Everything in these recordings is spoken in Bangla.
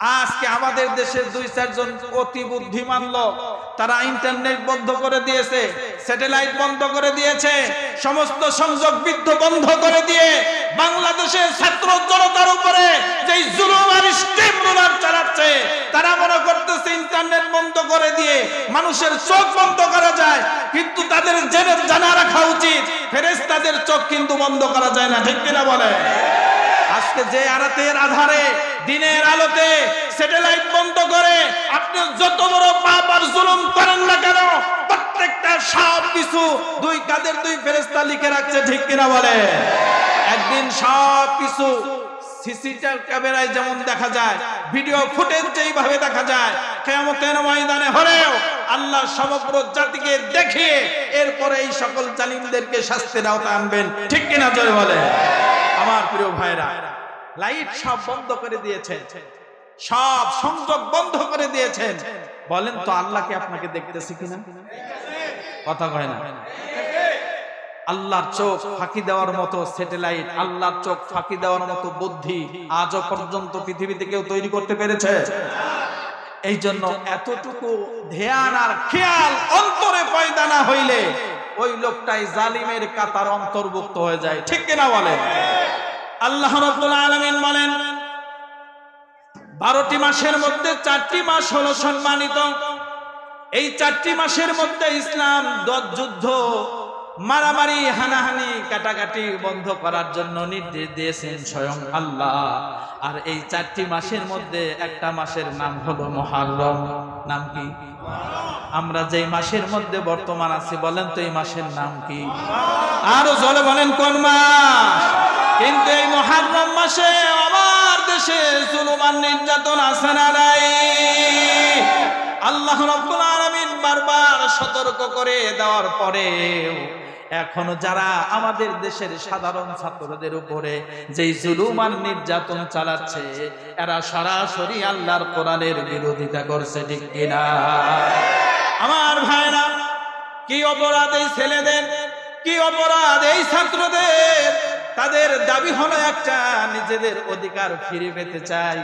আজকে আমাদের দেশের দুই, চারজন অতি বুদ্ধিমান লোক, তারা ইন্টারনেট বন্ধ করে দিয়েছে, স্যাটেলাইট বন্ধ করে দিয়েছে, সমস্ত সংযোগ বিদ্ধ বন্ধ করে দিয়ে বাংলাদেশের ছাত্র জনতার উপরে রুলার চালাচ্ছে, তারা মনে করতেছে ইন্টারনেট বন্ধ করে দিয়ে মানুষের চোখ বন্ধ করা যায়, কিন্তু তাদের জেনে জানা রাখা উচিত ফেরেস তাদের চোখ কিন্তু বন্ধ করা যায় না, ঠিক কিনা বলে আজকে যে আরাতের আধারে, দিনের আলোতে স্যাটেলাইট বন্ধ করে আপনি যত বড় পাপ আর জুলুম করেন না কেন, প্রত্যেকটা সব কিছু দুই কাদের দুই ফেরেশতা লিখে রাখছে, ঠিক কিনা বলে? একদিন সব কিছু সিসিটিভি ক্যামেরায় যেমন দেখা যায়, ভিডিও ফুটেজ যেইভাবে দেখা যায়, কেয়ামতের ময়দানে হলেও আল্লাহ সমগ্র জাতিকে দেখিয়ে এরপরে এই সকল জালিমদেরকে শাস্তির আওতায় আনবেন, ঠিক কিনা জয় বলে? আমার প্রিয় ভাইরা, লাইট সব বন্ধ করে দিয়েছেন। সব সংযোগ বন্ধ করে দিয়েছেন। বলেন তো আল্লাহকে আপনাকে দেখতেছি কিনা? কথা কয় না। আল্লাহর চোখ ফাঁকি দেওয়ার মতো স্যাটেলাইট, আল্লাহর চোখ ফাঁকি দেওয়ার মতো বুদ্ধি আজও পর্যন্ত পৃথিবীতে কেউ তৈরি করতে পেরেছে। এই জন্য এতটুকু ধ্যান আর খেয়াল অন্তরে পয়দা না হইলে ওই লোকটাই জালিমের কাতার অন্তর্ভুক্ত হয়ে যায়। ঠিক কিনা বলে আল্লাহ রাব্বুল আলামিন বলেন, বারোটি মাসের মধ্যে চারটি মাস হলো সম্মানিত। এই চারটি মাসের মধ্যে ইসলাম যুদ্ধ মারামারি, হানাহানি, কাটাকাটি বন্ধ করার জন্য নির্দেশ দিয়েছেন স্বয়ং আল্লাহ। আর এই চারটি মাসের মধ্যে একটা মাসের নাম হলো মহারম। নাম কি? আমরা যেই মাসের মধ্যে বর্তমান আছি, বলেন তো এই মাসের নাম কি? আরও জলে বলেন, কোন মাস? কিন্তু এই মহারম মাসে আমার দেশে জুলুমান নির্যাতন আছে না নাই? আল্লাহ রাব্বুল আলামিন বারবার সতর্ক করে দেওয়ার পরেও এখনও যারা আমাদের দেশের সাধারণ ছাত্রদের উপরে যেই জুলুম আর নির্যাতন চালাচ্ছে, এরা সরাসরি আল্লাহর কোরআনের বিরোধিতা করছে, ঠিক কিনা? আমার ভাইরা, কি অপরাধ এই ছেলেদের? কি অপরাধ এই ছাত্রদের? তাদের দাবি হলো একটা, নিজেদের অধিকার ফিরে পেতে চাই।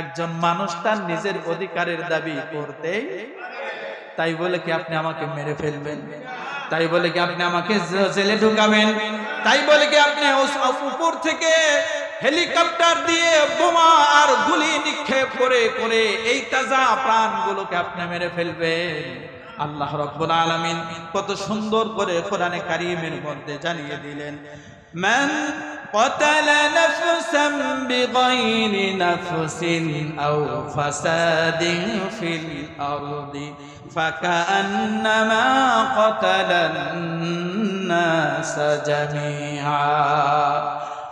একজন মানুষ তার নিজের অধিকারের দাবি করতে তাই বলে কি আপনি আমাকে মেরে ফেলবেন? তাই বলে কি আপনি আমাকে জেলে ঢুকাবেন? তাই বলে কি আপনি উপর থেকে হেলিকপ্টার দিয়ে বোমা আর গুলি নিক্ষেপ করে করে এই তাজা প্রাণগুলোকে আপনি মেরে ফেলবেন। আল্লাহ রব্বুল আলামিন কত সুন্দর করে কোরআনে কারিমের মধ্যে জানিয়ে দিলেন من قتل نفسا بغير نفس أو فساد في الأرض فكأنما قتل الناس جميعا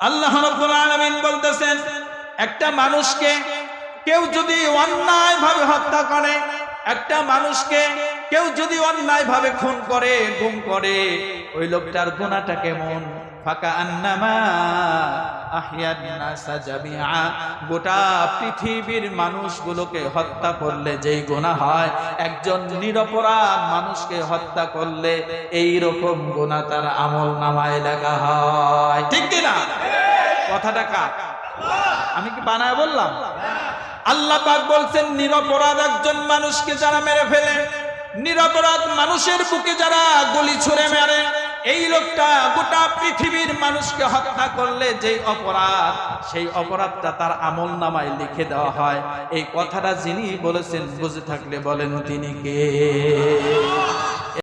আল্লাহ রাব্বুল আলামিন বলতেছেন একটা মানুষকে কেউ যদি অন্যায় ভাবে হত্যা করে একটা মানুষকে কেউ যদি অন্যায় ভাবে খুন করে গুম করে ওই লোকটার গুণাটা কেমন ফাঁকা আন্নামা গোটা পৃথিবীর মানুষগুলোকে হত্যা করলে যেই গুনাহ হয়, একজন নিরপরাধ মানুষকে হত্যা করলে এই রকম গুনাহ তার আমল নামায় লেখা হয়। ঠিক কি না? কথাটা কার? আমি কি বানায় বললাম? আল্লাহ পাক বলছেন, নিরপরাধ একজন মানুষকে যারা মেরে ফেলে, নিরপরাধ মানুষের বুকে যারা গুলি ছুড়ে মেরে এই লোকটা গোটা পৃথিবীর মানুষকে হত্যা করলে যে অপরাধ, সেই অপরাধটা তার আমল নামায় লিখে দেওয়া হয়। এই কথাটা যিনি বলেছেন, বুঝে থাকলে বলেন তিনি কে?